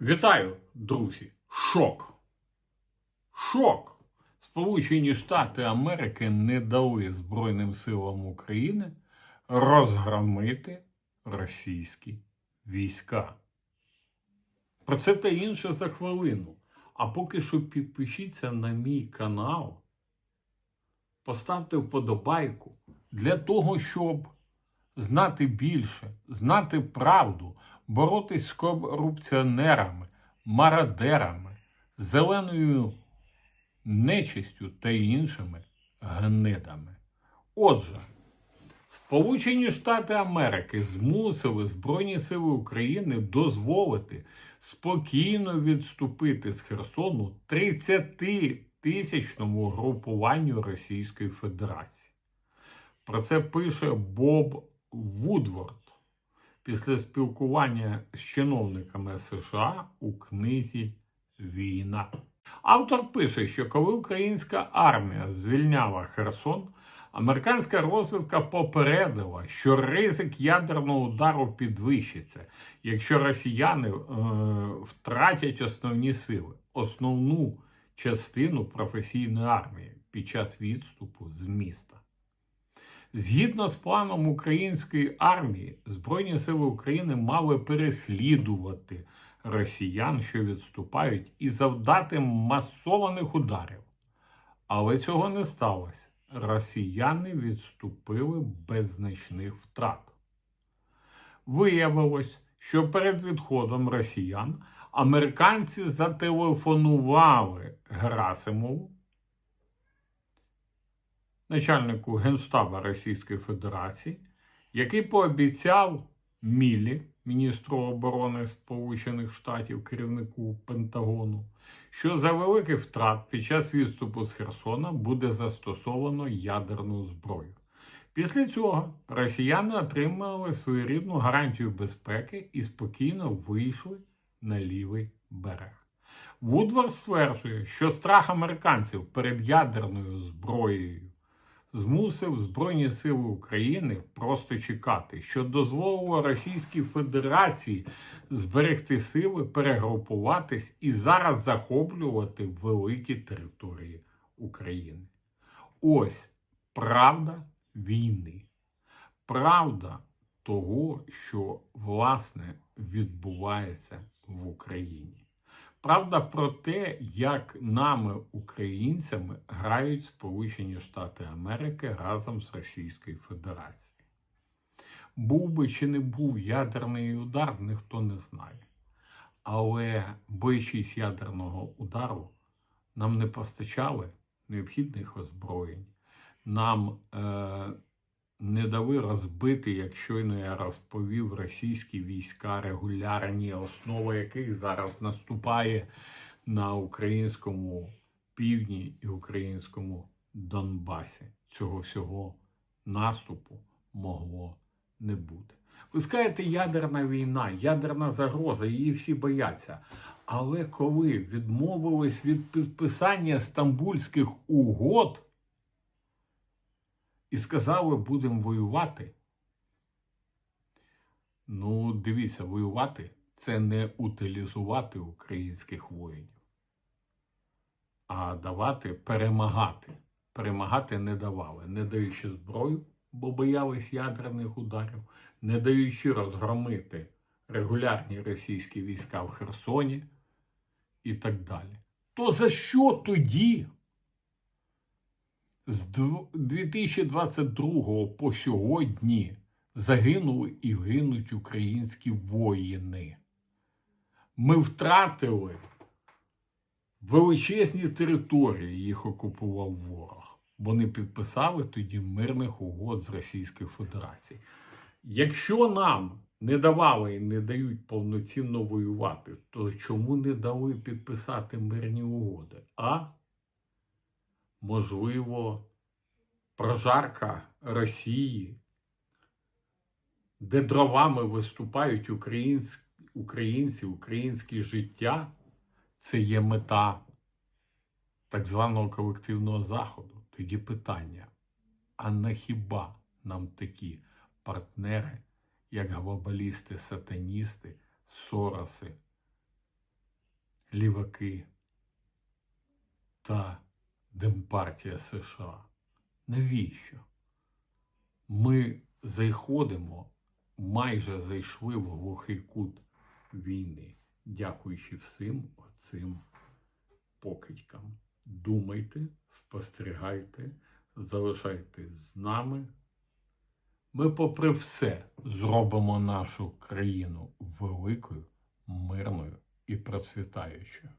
Вітаю, друзі! Шок! Шок! Сполучені Штати Америки не дали Збройним силам України розгромити російські війська. Про це та інше за хвилину. А поки що підпишіться на мій канал, поставте вподобайку для того, щоб знати більше, знати правду, боротись з корупціонерами, мародерами, зеленою нечистю та іншими гнидами. Отже, Сполучені Штати Америки змусили Збройні Сили України дозволити спокійно відступити з Херсону 30-тисячному групуванню Російської Федерації. Про це пише Боб Вудворд після спілкування з чиновниками США у книзі Війна. Автор пише, що коли українська армія звільняла Херсон, американська розвідка попередила, що ризик ядерного удару підвищиться, якщо росіяни е, втратять основні сили, основну частину професійної армії під час відступу з міста. Згідно з планом української армії, Збройні сили України мали переслідувати росіян, що відступають, і завдати масованих ударів. Але цього не сталося. Росіяни відступили без значних втрат. Виявилось, що перед відходом росіян американці зателефонували Герасимову, начальнику Генштаба Російської Федерації, який пообіцяв Мілі, міністру оборони Сполучених Штатів, керівнику Пентагону, що за великих втрат під час відступу з Херсона буде застосовано ядерну зброю. Після цього росіяни отримали своєрідну гарантію безпеки і спокійно вийшли на лівий берег. Вудвард стверджує, що страх американців перед ядерною зброєю змусив Збройні Сили України просто чекати, що дозволило Російській Федерації зберегти сили, перегрупуватись і зараз захоплювати великі території України. Ось правда війни. Правда того, що власне відбувається в Україні. Правда про те, як нами, українцями, грають Сполучені Штати Америки разом з Російською Федерацією. Був би чи не був ядерний удар, ніхто не знає. Але боячись ядерного удару, нам не постачали необхідних озброєнь, нам е, не дали розбити, як щойно я розповів, російські війська регулярні, основа яких зараз наступає на українському півдні і українському Донбасі. Цього всього наступу могло не бути. Ви скажете, ядерна війна, ядерна загроза, її всі бояться. Але коли відмовились від підписання стамбульських угод, і сказали, будемо воювати. Ну, дивіться, воювати це не утилізувати українських воїнів, а давати перемагати. Перемагати не давали, не даючи зброю, бо боялись ядерних ударів, не даючи розгромити регулярні російські війська в Херсоні і так далі. То за що тоді? З 2022 по сьогодні загинули і гинуть українські воїни. Ми втратили величезні території, їх окупував ворог. Вони підписали тоді мирних угод з Російською Федерацією. Якщо нам не давали і не дають повноцінно воювати, то чому не дали підписати мирні угоди? А можливо, прожарка Росії, де дровами виступають українські, українці, українське життя, це є мета так званого колективного заходу. Тоді питання: а на хіба нам такі партнери, як глобалісти, сатаністи, сороси, ліваки та Демпартія США. Навіщо? Ми заходимо, майже зайшли в глухий кут війни, дякуючи всім оцим покидькам. Думайте, спостерігайте, залишайтесь з нами. Ми, попри все, зробимо нашу країну великою, мирною і процвітаючою.